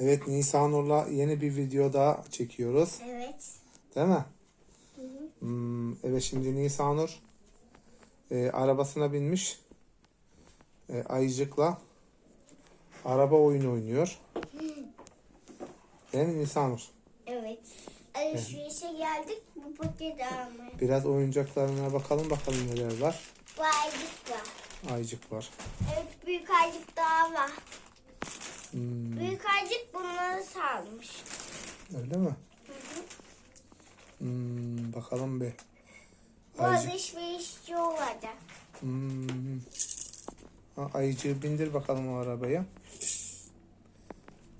Evet Nisanur'la yeni bir video daha çekiyoruz. Evet. Değil mi? Hmm, evet şimdi Nisanur e, arabasına binmiş. E, ayıcıkla araba oyunu oynuyor. Değil mi Nisanur? Evet. Alışverişe geldik bu paketi almaya. Biraz oyuncaklarına bakalım bakalım neler var. Bu aycık var. Ayıcık var. Evet büyük aycık daha var. Hmm, Büyük aycık bunları salmış. öyle mi? Hmm, bakalım bir. Bu Ayıcık. alışverişçi olacak. Hmm. Ha, ayıcığı bindir bakalım o arabaya.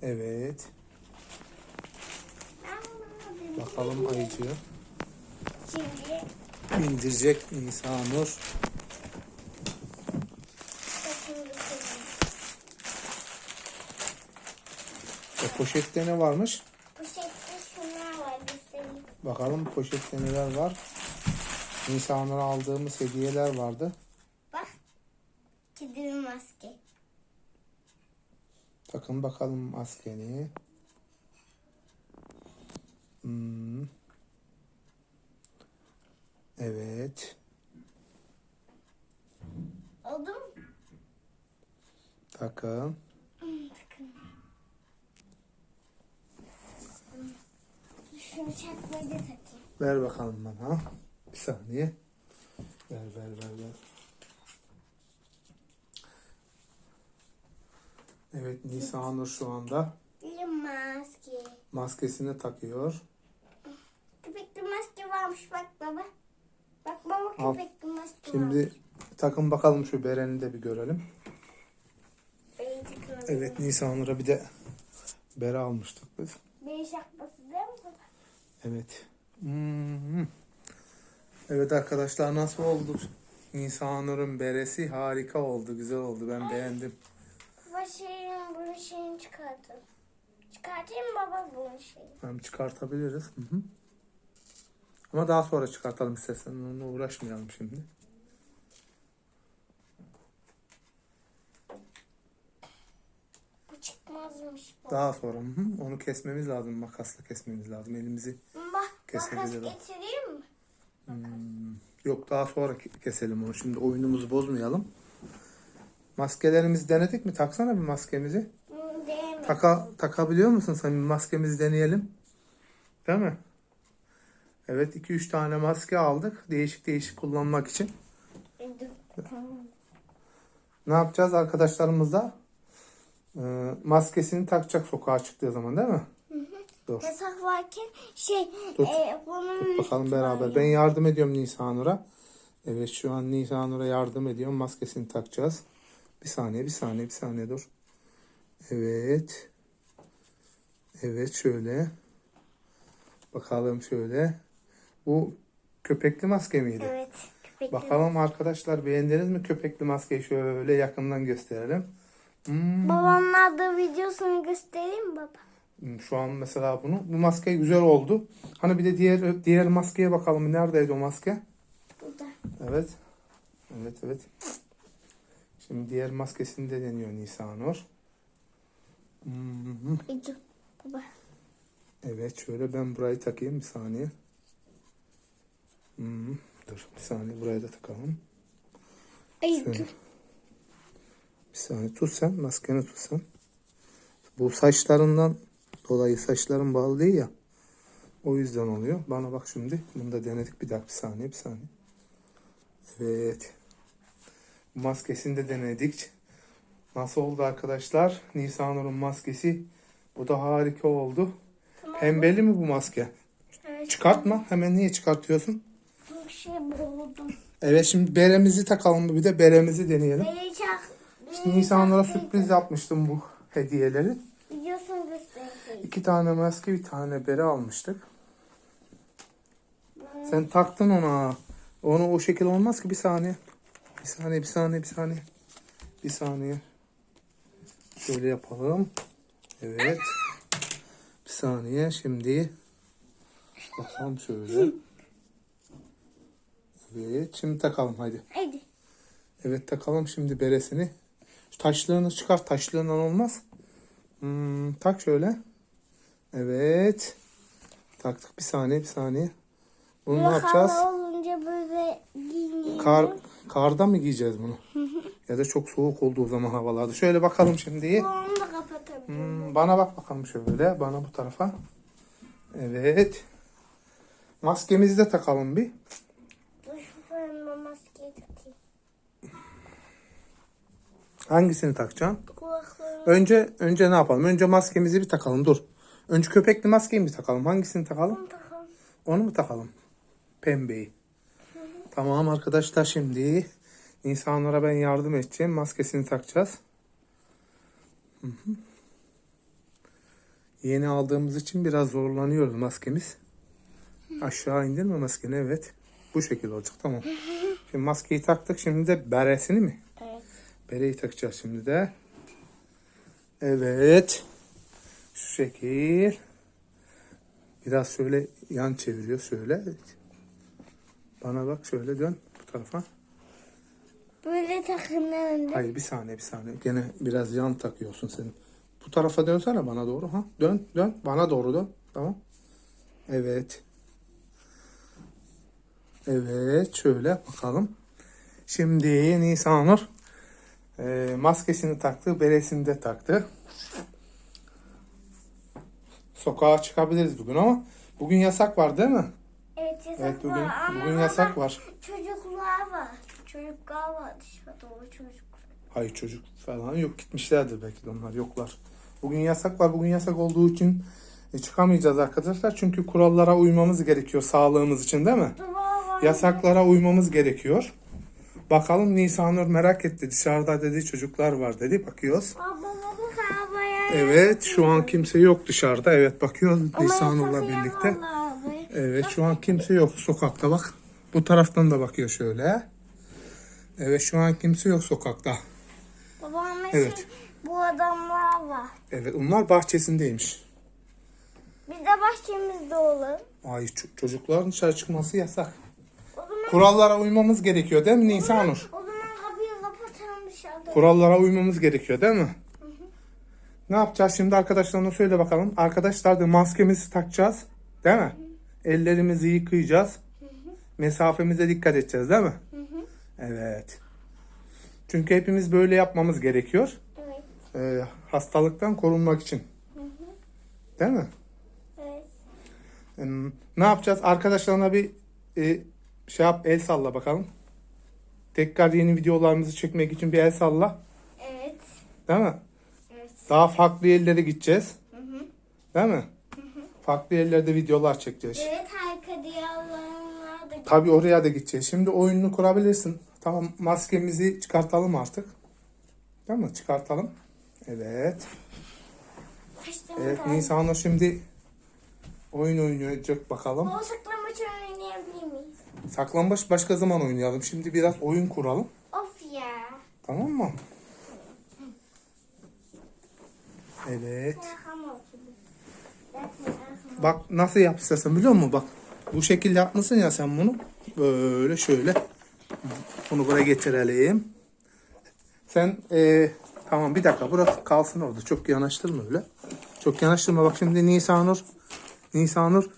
Evet. Bakalım ayıcığı. Şimdi Bindirecek Nisanur. saçını göstereyim. E, poşette ne varmış? Şekilde şunlar var göstereyim. Bakalım poşette neler var. Nisanur'a aldığımız hediyeler vardı. Bak. Kedinin maske. Takın bakalım maskeni. Hmm. Evet. Oldu mu? Takın. Şunu çakmayı da takayım. Ver bakalım bana. Bir saniye. Ver ver ver ver. Evet Nisanur şu anda Bir maske. maskesini takıyor. Köpekli maske varmış bak baba. Bak baba Al. köpekli maske varmış. Şimdi takın bakalım şu bereni de bir görelim. Evet Nisanur'a bir de bere almıştık biz. Mi baba? Evet. Hmm. Evet arkadaşlar nasıl oldu? Nisanur'un beresi harika oldu. Güzel oldu. Ben beğendim. Baba şeyin bunun şeyini çıkartın. Çıkartayım baba bunun şeyini? Hem çıkartabiliriz. Hı hı. Ama daha sonra çıkartalım istersen. Onunla uğraşmayalım şimdi. Bu çıkmazmış baba. Daha sonra. Hı hı. Onu kesmemiz lazım. Makasla kesmemiz lazım. Elimizi. Makas getireyim mi? Yok daha sonra ke- keselim onu. Şimdi oyunumuzu bozmayalım. Maskelerimizi denedik mi? Taksana bir maskemizi. Hı, Değil mi? Taka, takabiliyor musun sen? Bir maskemizi deneyelim. Değil mi? Evet 2-3 tane maske aldık. Değişik değişik kullanmak için. E, dur, Tamam. Ne yapacağız arkadaşlarımızla? Ee, maskesini takacak sokağa çıktığı zaman değil mi? Dur. Yasak varken şey Tut. e, bunun Bakalım beraber. Ben yardım ediyorum Nisanur'a. Evet şu an Nisanur'a yardım ediyorum. Maskesini takacağız. Bir saniye, bir saniye, bir saniye dur. Evet. Evet şöyle. Bakalım şöyle. Bu köpekli maske miydi? Evet. Köpekli. Bakalım arkadaşlar beğendiniz mi köpekli maskeyi şöyle yakından gösterelim. Hmm, Babamın aldığı videosunu göstereyim baba? Şu an mesela bunu bu maske güzel oldu. Hani bir de diğer diğer maskeye bakalım. Neredeydi o maske? Burada. Evet. Evet evet. Şimdi diğer maskesini de deniyor Nisanur. Hmm, baba. Evet şöyle ben burayı takayım bir saniye. Hmm, dur bir saniye burayı da takalım. Ay dur. Bir saniye tut sen maskeni tut sen. Bu saçlarından dolayı saçların bağlı değil ya. O yüzden oluyor. Bana bak şimdi. Bunu da denedik bir dakika bir saniye bir saniye. Evet. Bu maskesini de denedik. Nasıl oldu arkadaşlar? Nisanur'un maskesi. Bu da harika oldu. Tamam. Pembeli mi bu maske? Evet. Çıkartma. Hemen niye çıkartıyorsun? Bir şey buldum. Evet şimdi beremizi takalım. Bir de beremizi deneyelim. Beni çak. İşte Nisanlara sürpriz yapmıştım bu hediyeleri. İki tane maske bir tane bere almıştık. Sen taktın ona. Onu o şekil olmaz ki bir saniye. Bir saniye bir saniye bir saniye. Bir saniye. Şöyle yapalım. Evet. Bir saniye şimdi. Bakalım şöyle. Evet şimdi takalım hadi. Hadi. Evet takalım şimdi beresini. Şu taşlarını çıkar. Taşlarından olmaz. Hmm, tak şöyle. Evet. Taktık bir saniye bir saniye. Bunu ne yapacağız? Hava olunca böyle giyiniyor. Kar, karda mı giyeceğiz bunu? ya da çok soğuk olduğu zaman havalarda. Şöyle bakalım şimdi. Onu da kapatabilirim. Hmm, bana bak bakalım şöyle. Bana bu tarafa. Evet. Maskemizi de takalım bir. Hangisini takacaksın? Kulaklarım. Önce önce ne yapalım? Önce maskemizi bir takalım. Dur. Önce köpekli maskeyi mi takalım? Hangisini takalım? Onu takalım. Onu mu takalım? Pembeyi. Tamam arkadaşlar şimdi insanlara ben yardım edeceğim. Maskesini takacağız. Hı hı. Yeni aldığımız için biraz zorlanıyoruz maskemiz. Aşağı indirme maskeni evet. Bu şekilde olacak tamam. Şimdi maskeyi taktık. Şimdi de beresini mi? Evet. Bereyi takacağız şimdi de. Evet. Şu şekil. Biraz şöyle yan çeviriyor şöyle. Bana bak şöyle dön bu tarafa. Böyle takımlarında. Hayır bir saniye bir saniye. Gene biraz yan takıyorsun senin. Bu tarafa dönsene bana doğru. ha. Dön dön. Bana doğru dön. Tamam. Evet. Evet şöyle bakalım. Şimdi Nisanur e, maskesini taktı, beresini de taktı. Sokağa çıkabiliriz bugün ama bugün yasak var değil mi? Evet yasak Evet bugün var ama bugün yasak var. Çocuklar var. Çocuklar var dışarıda o çocuk. Hayır çocuk falan yok gitmişlerdir belki de onlar yoklar. Bugün yasak var. Bugün yasak olduğu için e, çıkamayacağız arkadaşlar. Çünkü kurallara uymamız gerekiyor sağlığımız için değil mi? Yasaklara uymamız gerekiyor. Bakalım Nisanur merak etti. Dışarıda dedi çocuklar var dedi. Bakıyoruz. Havaya. Evet şu an kimse yok dışarıda. Evet bakıyoruz Nisanur'la birlikte. Evet şu an kimse yok sokakta bak. Bu taraftan da bakıyor şöyle. Evet şu an kimse yok sokakta. Babam Evet. bu adamlar var. Evet onlar bahçesindeymiş. Biz de bahçemizde olalım. Ay çocukların dışarı çıkması yasak. Zaman, Kurallara uymamız gerekiyor değil mi Nisanur? o zaman kapıyı kapatalım dışarıda. Kurallara uymamız gerekiyor değil mi? Ne yapacağız şimdi arkadaşlarına söyle bakalım. Arkadaşlar da maskemizi takacağız. Değil mi? Ellerimizi yıkayacağız. Mesafemize dikkat edeceğiz değil mi? Evet. Çünkü hepimiz böyle yapmamız gerekiyor. Evet. Ee, hastalıktan korunmak için. Değil mi? Evet. Hmm, Ne yapacağız? Arkadaşlarına bir e, şey yap, el salla bakalım. Tekrar yeni videolarımızı çekmek için bir el salla. Evet. Değil mi? Daha farklı yerlere gideceğiz. Hı hı. Değil mi? Farklı yerlerde videolar çekeceğiz. Evet harika diyarlarına da Tabii oraya da gideceğiz. Şimdi oyununu kurabilirsin. Tamam maskemizi çıkartalım artık. Değil mi? Çıkartalım. Evet. kaçtım. Evet Nisan'la şimdi oyun oynayacak bakalım. O saklamaç oynayabilir miyiz? Saklambaç başka zaman oynayalım. Şimdi biraz oyun kuralım. Of ya. Tamam mı? Evet. Bak nasıl yapmışsın biliyor musun? Bak bu şekilde yapmışsın ya sen bunu. Böyle şöyle. Bunu buraya getirelim. Sen eee, tamam bir dakika burası kalsın orada. Çok yanaştırma öyle. Çok yanaştırma. Bak şimdi Nisanur Nisanur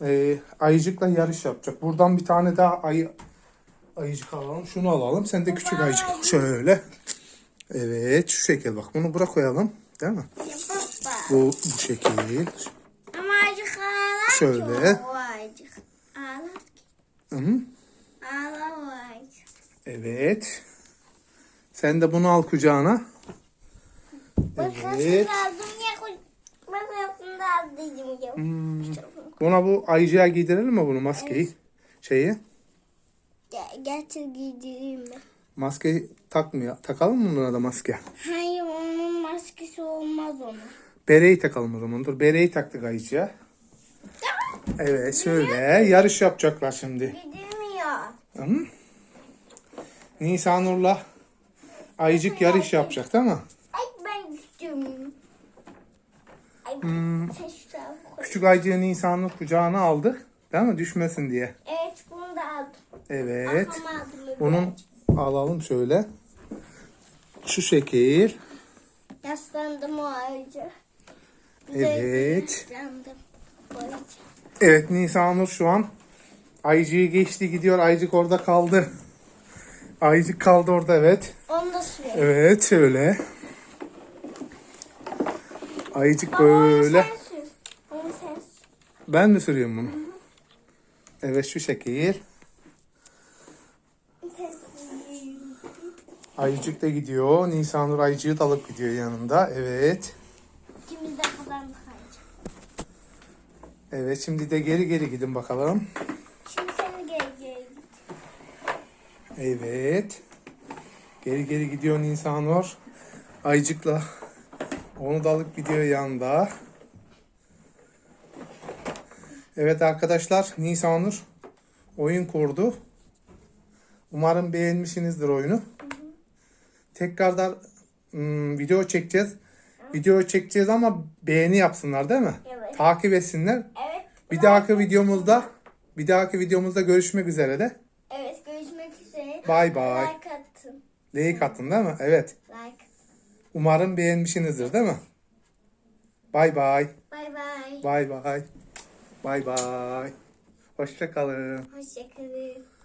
eee ayıcıkla yarış yapacak. Buradan bir tane daha ayı ayıcık alalım. Şunu alalım. Sen de küçük ayıcık. Şöyle. Evet şu şekil bak. Bunu buraya koyalım. Değil mi? Bu bu şekil. Ama acık ağlar Şöyle. o acık. Ağlar. Hı -hı. Ağlar. Evet. Sen de bunu al kucağına. Evet. Hmm. Buna bu ayıcıya giydirelim mi bunu maskeyi? Şeyi. Ge- Getir giydireyim ben. Maskeyi takmıyor. Takalım mı buna da maske? Hayır onun maskesi olmaz onun. Bereyi takalım o zaman. Dur bereyi taktık ayıcıya. Evet şöyle yarış yapacaklar şimdi. Gidilmiyor. Hı? Nisanur'la ayıcık yarış yapacak değil mi? Ay ben istiyorum. Ay Hmm. Küçük ayıcığı Nisanur kucağına aldık. Değil mi? Düşmesin diye. Evet bunu da aldım. Evet. Aldım. öbür. Alalım şöyle. Şu şekil. Yaslandım o ağaca. Evet. Yaslandım. Bu ağaca. Evet Nisanur şu an Ayıcı'yı geçti gidiyor. Ayıcık orada kaldı. Ayıcık kaldı orada evet. Onu da sürüyorum. Evet şöyle. Ayıcık onu böyle. sen sür. Onu sen sür. Ben mi sürüyorum bunu? Evet şu şekil. Sen sür. Ayıcık da gidiyor. Nisanur Ayıcık'ı da alıp gidiyor yanında. Evet. İkimiz de kazandık ağaca. Evet şimdi de geri geri gidin bakalım. Şimdi seni geleceğim. Evet. Geri geri gidiyor Nisanur. Ayıcık'la onu da alıp gidiyor yanında. Evet arkadaşlar Nisanur oyun kurdu. Umarım beğenmişsinizdir oyunu. Tekrardan ım, video çekeceğiz. Video çekeceğiz ama beğeni yapsınlar değil mi? Evet. Takip etsinler. Evet. Bir dahaki videomuzda bir dahaki videomuzda görüşmek üzere de. Evet görüşmek üzere. Bay bay. Like attın. Like attın değil mi? Evet. Like. Umarım beğenmişsinizdir değil mi? Bay bay. Bay bay. Bay bay. Bay bay. Hoşça kalın. Hoşçakalın.